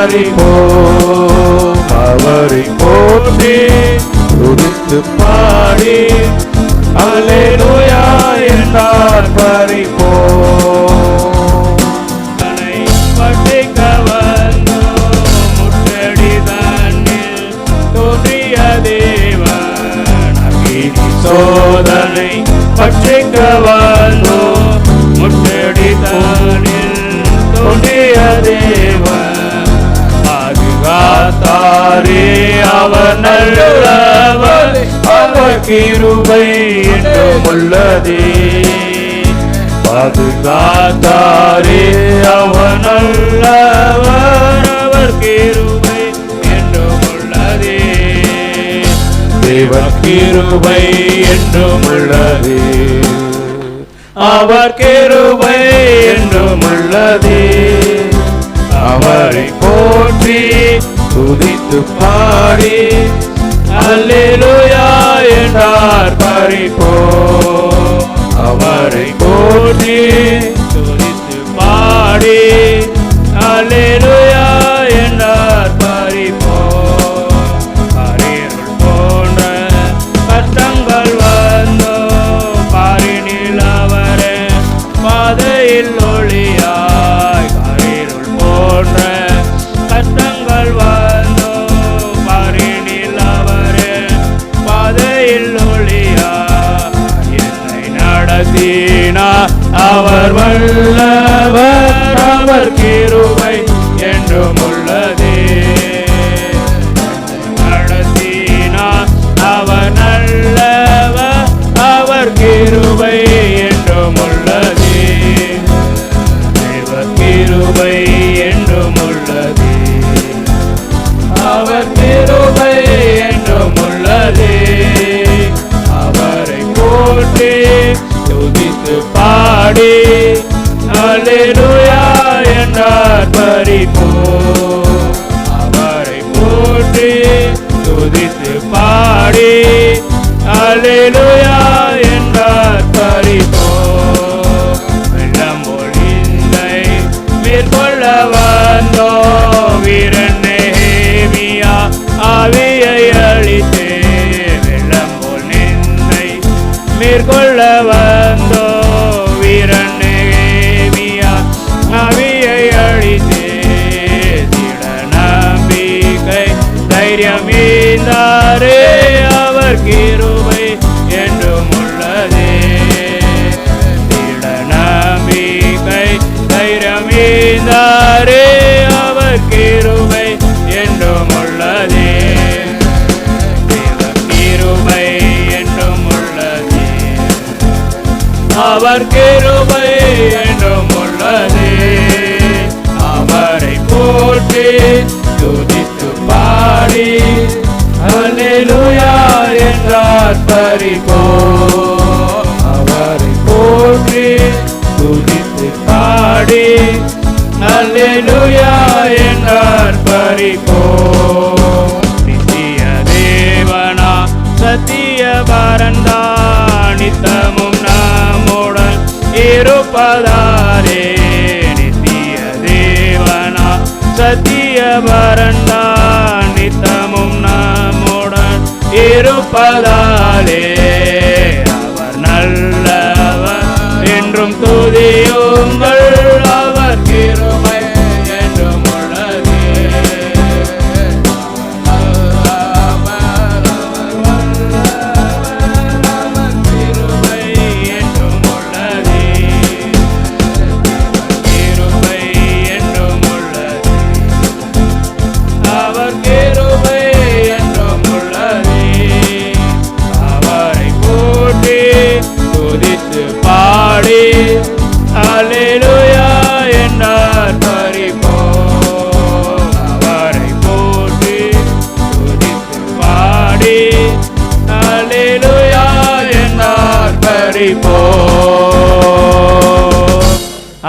அவரை போல் அவரை போற்றி துதித்து பாடி அலே நோயா என்றார் பறிப்போ. சோதனை பற்றிக்கவானோ கிருபை என்றும் உள்ளதே பாதுகாத்தாரே அவனல்லவர் அவர் கிருபை என்றும் உள்ளதே தேவ கிருபை என்றும் உள்ளதே அவர் கிருபை என்றும் உள்ளதே அவரை போற்றி துதித்து பாடி அல்லேலூயா என்றார் பறிப்போ அவரை போற்றி துதித்து பாடி என்று துதித்து பாடி. அலேலுயா என்றார் பறிப்போ அவரை போற்றி துதித்து பாடி. Alleluia parque. சத்திய பரண்டா நித்தமும் நம்முடன் இருப்பதாலே.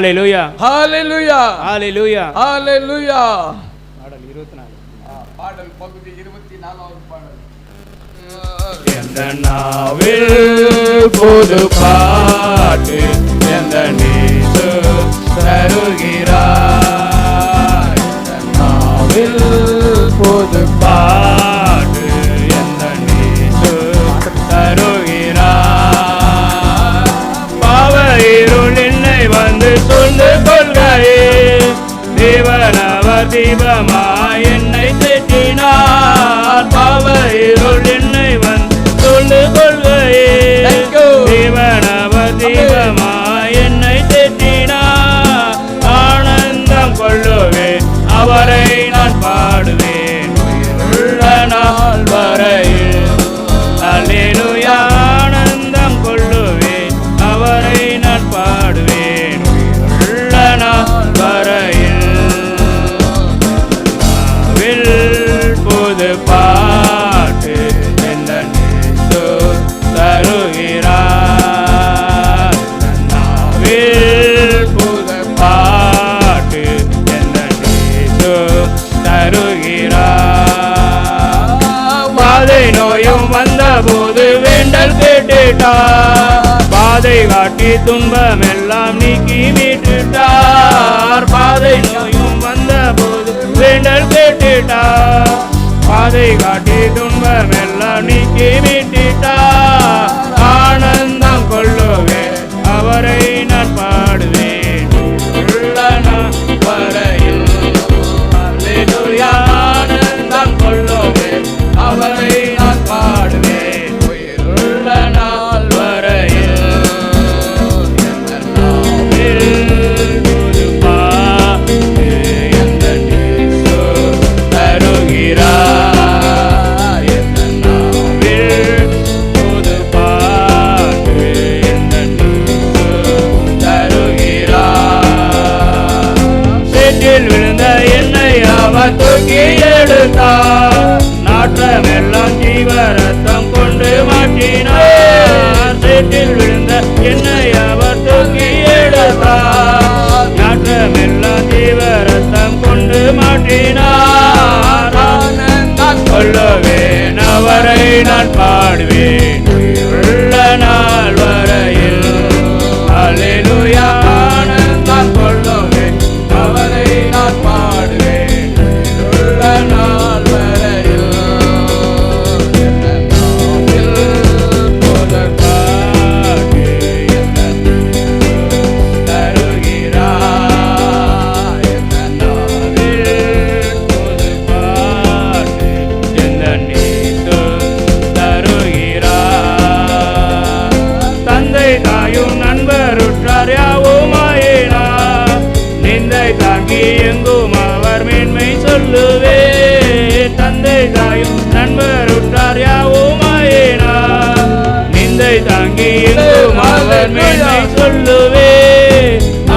ஹalleluya ஹalleluya ஹalleluya ஹalleluya பாடல் 24 பாடல் பகுதி 24வது பாடல். எந்த நாவில் பாட்டு எந்த தருகிறார் நாவில் புது దేవమా? மீட்டுட்டார் பாதை காட்டி துன்பமெல்லாம் நீக்கி மீட்டுட்டார். பாதை நோயும் வந்த போது வேண்டல் கேட்டுட்டார். பாதை காட்டி துன்பமெல்லாம் நீக்கி மீட்டு நாட்டில் விழுந்த என்னை அவர் தூக்கி எடுத்தார். நாட்டமெல்லாம் தீவ ரத்தம் கொண்டு மாட்டினார். நான் சொல்லுவேன் அவரை நான் பாடுவேன். உள்ள நாள் வரையில். அலையிலுயா உனக்கு எங்கும் அவர் மேன்மை சொல்லுவே. தந்தை தாயும் நண்பருட்டார் யாவுமாயினா? நிந்தை தாங்கி எங்கும் அவர் மேன்மை சொல்லுவே.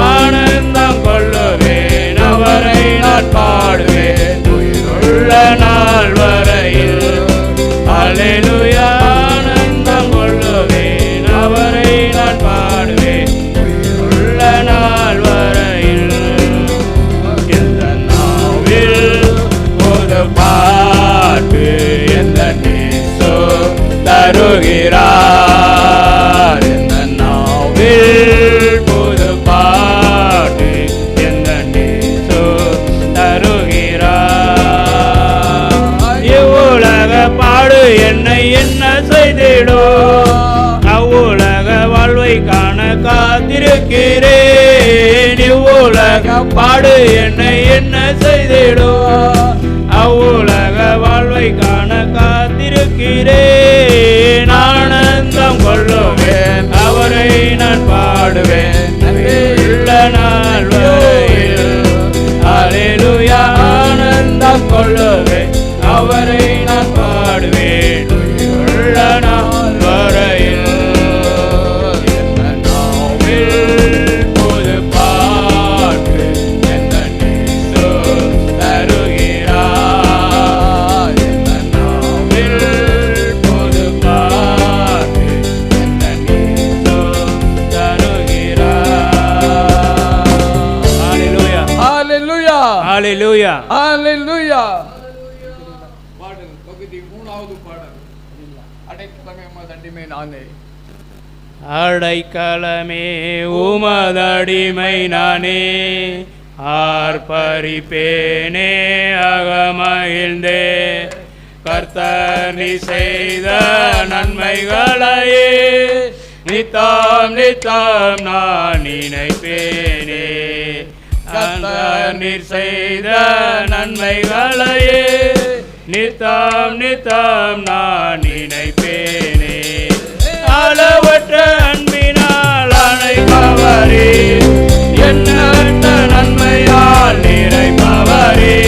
ஆனந்தம் கொள்ளுவேன் அவரை நான் பாடுவேன். உயிருள்ள நாள் வரையில் அலையிலும் என்ன நானே அடைக்கலமே உமதடிமை நானே. ஆர்ப்பரிப்பேனே அகமகிழ்ந்தே. கர்த்தர் நீ செய்த நன்மைகளையே. நித்தாம் நித்தாம் நான் நினைப்பேனே. கர்த்தர் நீர் செய்த நன்மைகளையே. நித்தாம் நித்தாம் நான் நினைப்பேன். அளவற்ற அன்பினால் அணைப்பவரே. எண்ணற்ற நன்மையால் நிறைப்பவரே.